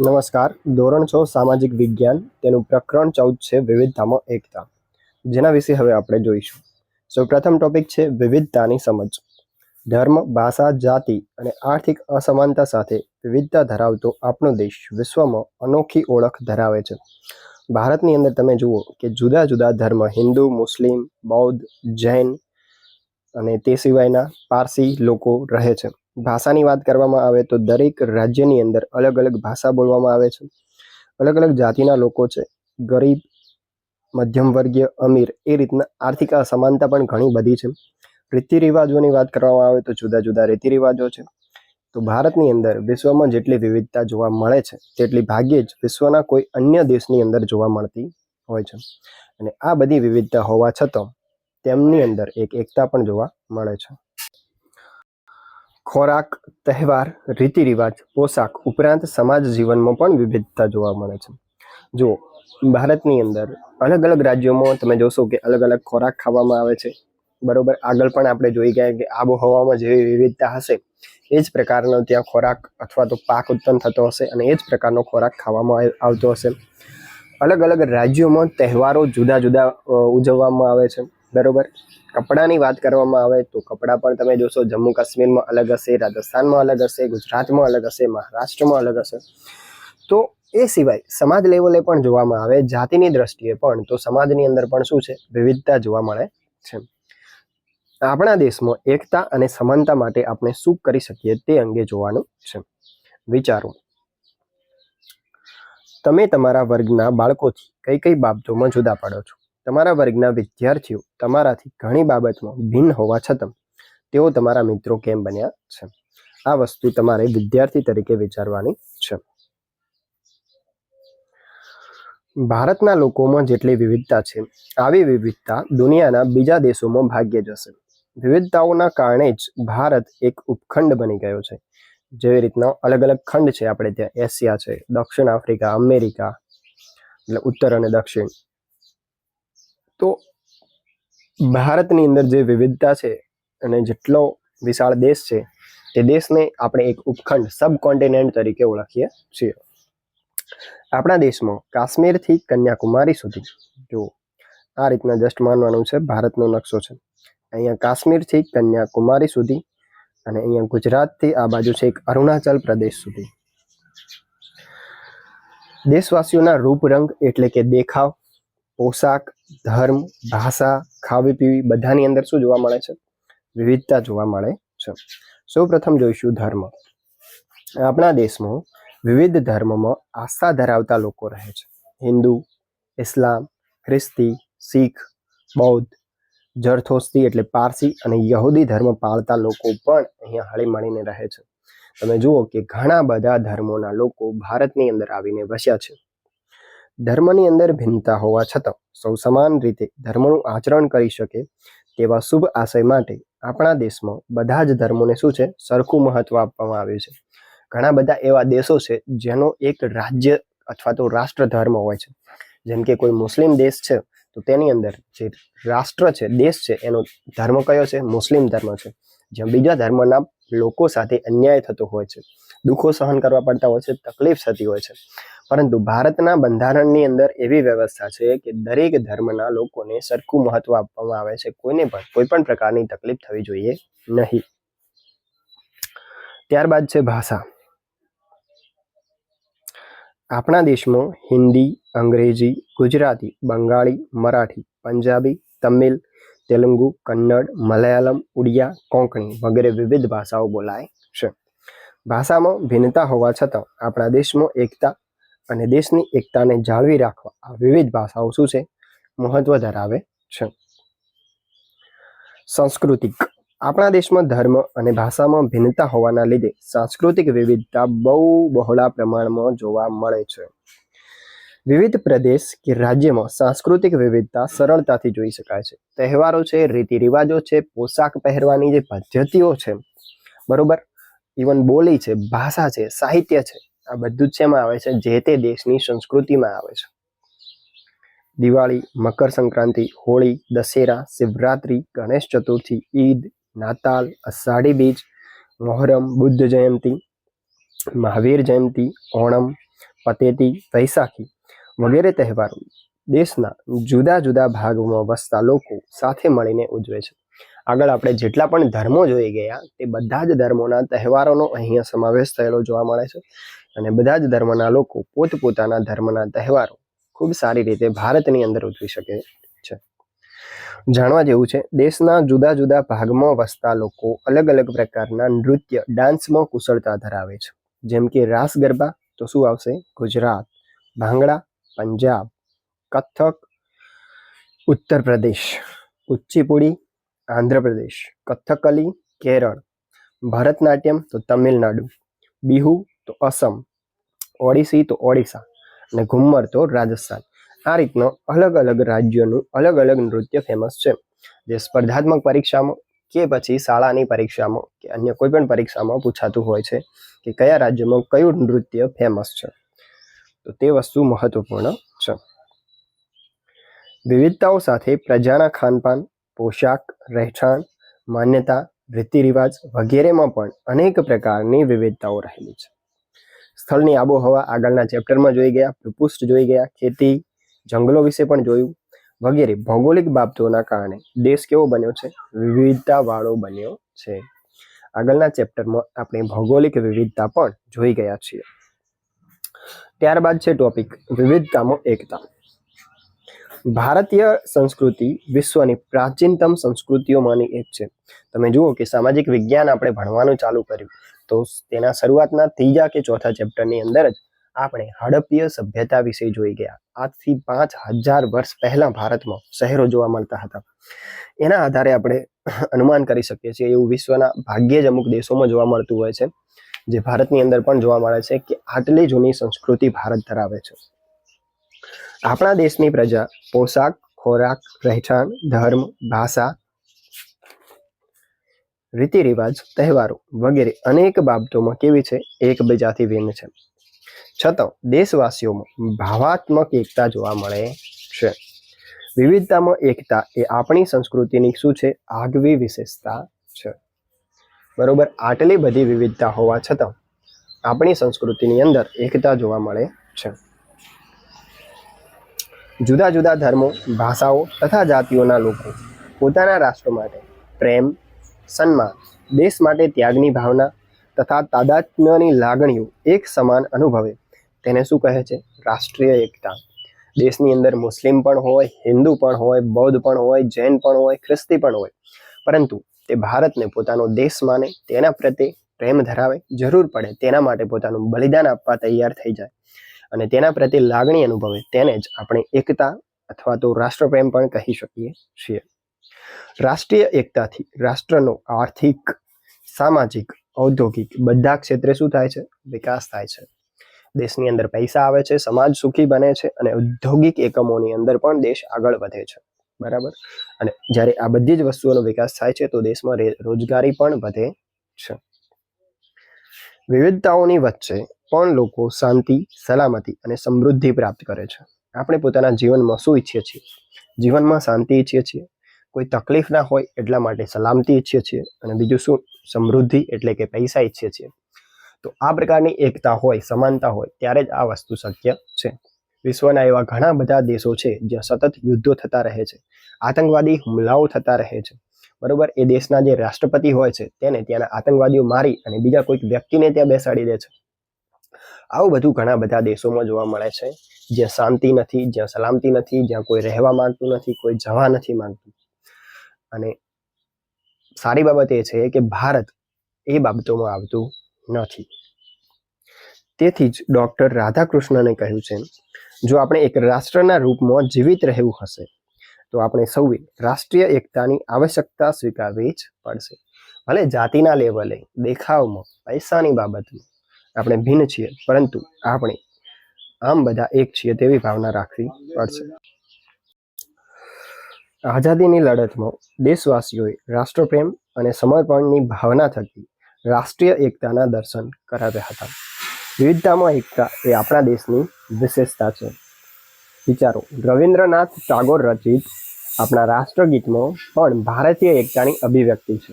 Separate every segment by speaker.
Speaker 1: નમસ્કાર. ધોરણ છ, સામાજિક વિજ્ઞાન. તેનું પ્રકરણ ચૌદ છે, વિવિધતામાં એકતા. જેના વિશે હવે આપણે જોઈશું. સૌપ્રથમ ટોપિક છે, વિવિધતાની સમજ. ધર્મ, ભાષા, જાતિ અને આર્થિક અસમાનતા સાથે વિવિધતા ધરાવતો આપણો દેશ વિશ્વમાં અનોખી ઓળખ ધરાવે છે. ભારતની અંદર તમે જુઓ કે જુદા જુદા ધર્મ, હિન્દુ, મુસ્લિમ, બૌદ્ધ, જૈન અને તે સિવાયના પારસી લોકો રહે છે. ભાષાની વાત કરવામાં આવે તો દરેક રાજ્યની અંદર અલગ અલગ ભાષા બોલવામાં આવે છે. અલગ અલગ જાતિના લોકો છે. ગરીબ, મધ્યમ વર્ગીય, અમીર એ રીતના આર્થિક અસમાનતા પણ ઘણી બધી છે. રીતિ રિવાજોની વાત કરવામાં આવે તો જુદા જુદા રીતિ રિવાજો છે. તો ભારતની અંદર વિશ્વમાં જેટલી વિવિધતા જોવા મળે છે, તેટલી ભાગ્યે જ વિશ્વના કોઈ અન્ય દેશની અંદર જોવા મળતી હોય છે. અને આ બધી વિવિધતા હોવા છતાં તેમની અંદર એક એકતા પણ જોવા મળે છે. ખોરાક, તહેવાર રીતિ રિવાજ પોશાક ઉપરાંત સમાજ જીવનમાં પણ વિવિધતા જોવા મળે છે. જો ભારતની અંદર અલગ અલગ રાજ્યોમાં તમે જોશો કે અલગ અલગ ખોરાક ખાવામાં આવે છે. બરોબર, આગળ પણ આપણે જોઈ ગયા કે આબોહવામાં જેવી વિવિધતા હશે, એ જ પ્રકારનો ત્યાં ખોરાક અથવા તો પાક ઉત્પન્ન થતો હશે અને એ જ પ્રકારનો ખોરાક ખાવામાં આવતો હશે. અલગ અલગ રાજ્યોમાં તહેવારો જુદા જુદા ઉજવવામાં આવે છે. બરોબર? કપડાની વાત કરવામાં આવે તો કપડાં પણ તમે જોશો જમ્મુ કાશ્મીરમાં અલગ હશે, રાજસ્થાનમાં અલગ હશે, ગુજરાતમાં અલગ હશે, મહારાષ્ટ્રમાં અલગ હશે. તો એ સિવાય સમાજ લેવલે પણ જોવામાં આવે, જાતિની દ્રષ્ટિએ પણ, તો સમાજની અંદર પણ શું છે? વિવિધતા જોવા મળે છે. આપણા દેશમાં એકતા અને સમાનતા માટે આપણે શું કરી શકીએ તે અંગે જોવાનું છે. વિચારો. તમે તમારા વર્ગના બાળકોથી કઈ કઈ બાબતોમાં જુદા પડો છો? તમારા વર્ગના વિદ્યાર્થીઓ તમારાથી ઘણી બાબતમાં ભિન્ન હોવા છતાં તેઓ તમારા મિત્રો કેમ બન્યા છે? આ વસ્તુ તમારે વિદ્યાર્થી તરીકે વિચારવાની છે. ભારતના લોકોમાં જેટલી વિવિધતા છે, આવી વિવિધતા દુનિયાના બીજા દેશોમાં ભાગ્યે જ હશે. વિવિધતાઓના કારણે જ ભારત એક ઉપખંડ બની ગયો છે. જેવી રીતના અલગ અલગ ખંડ છે આપણે ત્યાં, એશિયા છે, દક્ષિણ આફ્રિકા, અમેરિકા, એટલે ઉત્તર અને દક્ષિણ. તો ભારતની અંદર જે વિવિધતા છે અને જેટલો વિશાળ દેશ છે, તે દેશને આપણે એક ઉપખંડ સબ કોન્ટિનેન્ટ તરીકે ઓળખીએ છીએ. આપણા દેશમાં કાશ્મીરથી કન્યાકુમારી સુધી જો આ રીતના જસ્ટ માનવાનું છે, ભારતનો નકશો છે. અહીંયા કાશ્મીરથી કન્યાકુમારી સુધી અને અહીંયા ગુજરાતથી આ બાજુ છે એક અરુણાચલ પ્રદેશ સુધી. દેશવાસીઓના રૂપ રંગ એટલે કે દેખાવ, પોશાક ધર્મ, ભાષા, ખાવી પીવી બધાની અંદર શું જોવા મળે છે? વિવિધતા જોવા મળે છે. સૌપ્રથમ જોઈશું ધર્મ. આપણા દેશમાં વિવિધ ધર્મમાં આસ્થા ધરાવતા લોકો રહે છે. હિન્દુ, ઇસ્લામ, ખ્રિસ્તી, શીખ, બૌદ્ધ જરથોસ્તી એટલે પારસી અને યહૂદી ધર્મ પાળતા લોકો પણ અહીંયા હળી મળીને રહે છે. તમે જુઓ કે ઘણા બધા ધર્મોના લોકો ભારતની અંદર આવીને વસ્યા છે. ધર્મની અંદર ભિન્નતા હોવા છતાં સૌ સમાન રીતે ધર્મનું આચરણ કરી શકે તેવા શુભ આશય માટે આપણા દેશમાં બધા જ ધર્મોને શું છે? સરખું મહત્વ આપવામાં આવ્યું છે. ઘણા બધા એવા દેશો છે જેનો એક રાજ્ય અથવા તો રાષ્ટ્ર ધર્મ હોય છે. જેમ કે કોઈ મુસ્લિમ દેશ છે તો તેની અંદર જે રાષ્ટ્ર છે, દેશ છે એનો ધર્મ કયો છે? મુસ્લિમ ધર્મ છે. જ્યાં બીજા ધર્મના લોકો સાથે અન્યાય થતો હોય છે. દુઃખો સહન કરવા પડતા હોય છે, તકલીફ થતી હોય છે. પરંતુ ભારતના બંધારણની અંદર એવી વ્યવસ્થા છે કે દરેક ધર્મના લોકોને સરખું મહત્વ આપવામાં આવે છે. કોઈને પણ, કોઈ પણ પ્રકારની તકલીફ થવી જોઈએ નહીં. ત્યારબાદ છે ભાષા. આપણા દેશમાં હિન્દી, અંગ્રેજી, ગુજરાતી, બંગાળી, મરાઠી, પંજાબી, તમિલ, તેલુગુ, કન્નડ, મલયાલમ, ઉડિયા, કોંકણી વગેરે વિવિધ ભાષાઓ બોલાય છે. ભાષામાં ભિન્નતા હોવા છતાં આપણા દેશમાં એકતા અને દેશની એકતાને જાળવી રાખવા આ વિવિધ ભાષાઓ શું છે? મહત્વ ધરાવે છે. સાંસ્કૃતિક. આપણા દેશમાં ધર્મ અને ભાષામાં ભિન્નતા હોવાના લીધે સાંસ્કૃતિક વિવિધતા બહુ બહોળા પ્રમાણમાં જોવા મળે છે. વિવિધ પ્રદેશ કે રાજ્યમાં સાંસ્કૃતિક વિવિધતા સરળતાથી જોઈ શકાય છે. તહેવારો છે રીતિ રિવાજો છે, પોશાક પહેરવાની જે પદ્ધતિઓ છે. બરોબર? ઇવન બોલી છે, ભાષા છે, સાહિત્ય છે, આ બધું જ શેમાં આવે છે? જે તે દેશની સંસ્કૃતિમાં આવે છે. દિવાળી, મકર સંક્રાંતિ, હોળી, દશેરા, શિવરાત્રી, ગણેશ ચતુર્થી, ઈદ, નાતાલ, અષાઢી બીજ, મોહરમ, બુદ્ધ જયંતી, મહાવીર જયંતી, ઓણમ પતેતી વૈશાખી વગેરે તહેવારો. દેશના જુદા જુદા ભાગમાં વસતા લોકો સાથે મળીને ઉજવે છે. આગળ આપણે જેટલા પણ ધર્મો જોઈ ગયા, તે બધા જ ધર્મોના તહેવારોનો અહીંયા સમાવેશ થયેલો જોવા મળે છે. અને બધા જ ધર્મના લોકો પોતપોતાના ધર્મના તહેવારો ખૂબ સારી રીતે ભારતની અંદર ઉજવી શકે છે. જાણવા જેવું છે, દેશના જુદા જુદા ભાગમાં વસતા લોકો અલગ અલગ પ્રકારના નૃત્ય, ડાન્સમાં કુશળતા ધરાવે છે. જેમ કે રાસ ગરબા તો શું આવશે? ગુજરાત, ભાંગડા, પંજાબ કથક, ઉત્તર પ્રદેશ કુચીપુડી આંધ્રપ્રદેશ કથકલી, કેરળ, ભરતનાટ્યમ તો તમિલનાડુ, બિહુ તો અસમ, ઓડિસી તો ઓડિશા અને ઘુમ્મર તો રાજસ્થાન. આ રીતનો અલગ અલગ રાજ્યોનું અલગ અલગ નૃત્ય ફેમસ છે. જે સ્પર્ધાત્મક પરીક્ષામાં કે પછી શાળાની પરીક્ષામાં કે અન્ય કોઈ પણ પરીક્ષામાં પૂછાતું હોય છે કે કયા રાજ્યમાં કયું નૃત્ય ફેમસ છે. તો તે વસ્તુ મહત્વપૂર્ણ છે. વિવિધતાઓ સાથે પ્રજાના ખાનપાન, પોશાક, રહેઠાણ, માન્યતા રીતિ રિવાજ વગેરેમાં પણ અનેક પ્રકારની વિવિધતાઓ રહેલી છે. સ્થળની આબોહવા આગળના ચેપ્ટરમાં જોઈ ગયા, ભૂપૃષ્ઠ જોઈ ગયા, ખેતી, જંગલો વિશે પણ જોયું વગેરે. ભૌગોલિક બાબતોના કારણે દેશ કેવો બન્યો છે? વિવિધતાવાળો બન્યો છે. આગળના ચેપ્ટરમાં આપણે ભૌગોલિક વિવિધતા પણ જોઈ ગયા છીએ. ત્યારબાદ છે ટોપિક વિવિધતામાં એકતા. ભારતીય સંસ્કૃતિ વિશ્વની પ્રાચીનતમ સંસ્કૃતિઓમાંની એક છે. તમે જુઓ કે સામાજિક વિજ્ઞાન આપણે ભણવાનું ચાલુ કર્યું. તો તેના શરૂઆતના ત્રીજા કે ચોથા ચેપ્ટરની અંદર જ આપણે હડપ્પીય સભ્યતા વિશે જોઈ ગયા. આજથી પાંચ હજાર વર્ષ પહેલા ભારતમાં શહેરો જોવા મળતા હતા. એના આધારે આપણે અનુમાન કરી શકીએ છીએ એવું વિશ્વના ભાગ્યે જ અમુક દેશોમાં જોવા મળતું હોય છે. જે ભારતની અંદર પણ જોવા મળે છે કે આટલી જૂની સંસ્કૃતિ ભારત ધરાવે છે. આપણા દેશની પ્રજા પોશાક, ખોરાક રહેઠાણ ધર્મ, ભાષા રીતિ રિવાજ તહેવારો વગેરે અનેક બાબતોમાં કેવી છે, એકબીજાથી ભિન્ન છે. છતાં દેશવાસીઓમાં ભાવાત્મક એકતા જોવા મળે છે. વિવિધતામાં એકતા એ આપણી સંસ્કૃતિની શું છે, આગવી વિશેષતા છે. બરોબર, આટલી બધી વિવિધતા હોવા છતાં આપણી સંસ્કૃતિની અંદર એકતા જોવા મળે છે. જુદા જુદા ધર્મો, ભાષાઓ તથા જાતિઓના લોકો પોતાના રાષ્ટ્ર માટે પ્રેમ, સન્માન, દેશ માટે ત્યાગની ભાવના તથા તાદાત્મ્યની લાગણીઓ એક સમાન અનુભવે. તેને શું કહે છે? રાષ્ટ્રીય એકતા. દેશની અંદર મુસ્લિમ પણ હોય, હિન્દુ પણ હોય, બૌદ્ધ પણ હોય, જૈન પણ હોય, ખ્રિસ્તી પણ હોય. પરંતુ તે ભારતને પોતાનો દેશ માને, તેના પ્રત્યે પ્રેમ ધરાવે, જરૂર પડે તેના માટે પોતાનું બલિદાન આપવા તૈયાર થઈ જાય. અને તેના પ્રત્યે લાગણી અનુભવે તેને જ આપણે એકતા અથવા તો રાષ્ટ્રપ્રેમ પણ કહી શકીએ છીએ. રાષ્ટ્રીય એકતાથી રાષ્ટ્રનો આર્થિક, સામાજિક, ઔદ્યોગિક બધા ક્ષેત્રે શું થાય છે? વિકાસ થાય છે. દેશની અંદર પૈસા આવે છે, સમાજ સુખી બને છે અને ઔદ્યોગિક એકમોની અંદર પણ દેશ આગળ વધે છે. બરાબર? અને જ્યારે આ બધી જ વસ્તુઓનો વિકાસ થાય છે તો દેશમાં રોજગારી પણ વધે છે. વિવિધતાઓની વચ્ચે પણ લોકો શાંતિ, સલામતી અને સમૃદ્ધિ પ્રાપ્ત કરે છે. આપણે પોતાના જીવનમાં શું ઈચ્છીએ છીએ? જીવનમાં શાંતિ ઈચ્છીએ છીએ. કોઈ તકલીફ ના હોય એટલા માટે સલામતી ઈચ્છીએ છીએ અને બીજું શું? સમૃદ્ધિ એટલે કે પૈસા ઈચ્છીએ છીએ. તો આ પ્રકારની એકતા હોય, સમાનતા હોય, ત્યારે જ આ વસ્તુ શક્ય છે. વિશ્વના એવા ઘણા બધા દેશો છે જ્યાં સતત યુદ્ધો થતા રહે છે. આતંકવાદી હુમલાઓ થતા રહે છે. બરોબર, એ દેશના જે રાષ્ટ્રપતિ હોય છે, તેને ત્યાંના આતંકવાદીઓ મારી અને બીજા કોઈક વ્યક્તિને ત્યાં બેસાડી દે છે. આવું બધું ઘણા બધા દેશોમાં જોવા મળે છે, જ્યાં શાંતિ નથી, જ્યાં સલામતી નથી, જ્યાં કોઈ રહેવા માંગતું નથી, કોઈ જવા નથી માંગતું. અને સારી બાબત એ છે કે ભારત એ બાબતોમાં આવતું નથી. તેથી જ ડૉક્ટર રાધાકૃષ્ણને કહ્યું છે, જો આપણે એક રાષ્ટ્રના રૂપમાં જીવિત રહેવું હશે, તો આપણે સૌએ રાષ્ટ્રીય એકતાની આવશ્યકતા સ્વીકારવી જ પડશે. ભલે જાતિના લેવલે, દેખાવમાં, પૈસાની બાબતમાં આપણે ભિન્ન છીએ, પરંતુ આપણે આમ બધા એક છીએ તેવી ભાવના રાખવી પડશે. આઝાદીની લડતમાં દેશવાસીઓએ રાષ્ટ્રપ્રેમ અને સમર્પણની ભાવના થકી રાષ્ટ્રીય એકતાના દર્શન કરાવ્યા હતા. વિવિધતામાં એકતા એ આપણા દેશની વિશેષતા છે. વિચારો, રવિન્દ્રનાથ ટાગોર રચિત આપણા રાષ્ટ્રગીતમાં પણ ભારતીય એકતાની અભિવ્યક્તિ છે.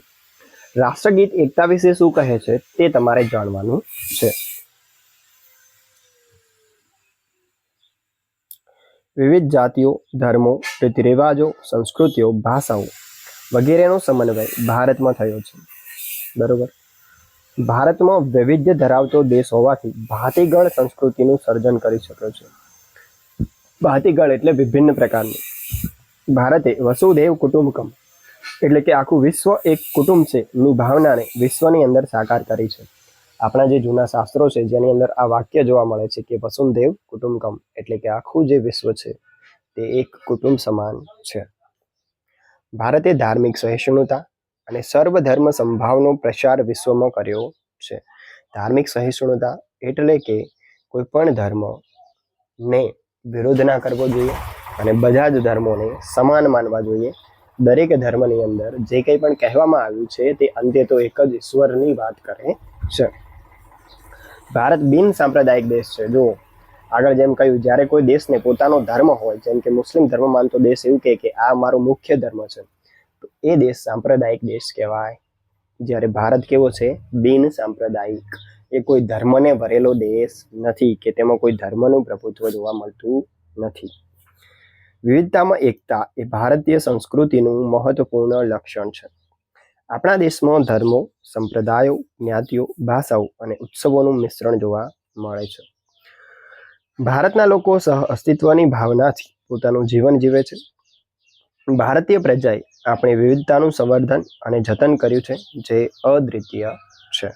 Speaker 1: રાષ્ટ્રગીત એકતા વિશે શું કહે છે તે તમારે જાણવાનું છે. વિવિધ જાતિઓ, ધર્મો રીતિ રિવાજો સંસ્કૃતિઓ, ભાષાઓ વગેરેનો સમન્વય ભારતમાં થયો છે. બરોબર? ભારતમાં વૈવિધ્ય ધરાવતો દેશ હોવાથી ભાતીગળ સંસ્કૃતિનું સર્જન કરી શક્યો છે. ભાતીગળ એટલે વિભિન્ન પ્રકારનું. ભારતે વસુદેવ કુટુંબકમ એટલે કે આખું વિશ્વ એક કુટુંબ છે. ની ભાવનાને વિશ્વની અંદર સાકાર કરી છે. આપણા જે જૂના શાસ્ત્રો છે, જેની અંદર આ વાક્ય જોવા મળે છે કે વસુંધેવ કુટુંબકમ એટલે કે આખું જે વિશ્વ છે, તે એક કુટુંબ સમાન છે. ભારતે ધાર્મિક સહિષ્ણુતા અને સર્વધર્મ સંભાવનો પ્રસાર વિશ્વમાં કર્યો છે. ધાર્મિક સહિષ્ણુતા એટલે કે કોઈ પણ ધર્મને વિરોધ ના કરવો જોઈએ અને બધા જ ધર્મોને સમાન માનવા જોઈએ દરેક ધર્મની અંદર જે કંઈ પણ કહેવામાં આવ્યું છે, તે અંતે તો એક જ ઈશ્વરની વાત કરે છે. ભારત બિન સાંપ્રદાયિક દેશ છે. જો આગળ જેમ કહ્યું, જ્યારે કોઈ દેશને પોતાનો ધર્મ હોય, જેમ કે મુસ્લિમ ધર્મ માનતો દેશ એવું કહે કે આ મારો મુખ્ય ધર્મ છે, તો એ દેશ સાંપ્રદાયિક દેશ કહેવાય. જ્યારે ભારત કેવો છે? બિન સાંપ્રદાયિક. એ કોઈ ધર્મને ભરેલો દેશ નથી, કે તેમાં કોઈ ધર્મનું પ્રભુત્વ જોવા મળતું નથી. વિવિધતામાં એકતા એ ભારતીય સંસ્કૃતિનું મહત્વપૂર્ણ લક્ષણ છે. આપણા દેશમાં ધર્મો, સંપ્રદાયો, જ્ઞાતિઓ, ભાષાઓ અને ઉત્સવોનું મિશ્રણ જોવા મળે છે. ભારતના લોકો સહ અસ્તિત્વની ભાવનાથી પોતાનું જીવન જીવે છે. ભારતીય પ્રજાએ આપણી વિવિધતાનું સંવર્ધન અને જતન કર્યું છે, જે અદ્વિતીય છે.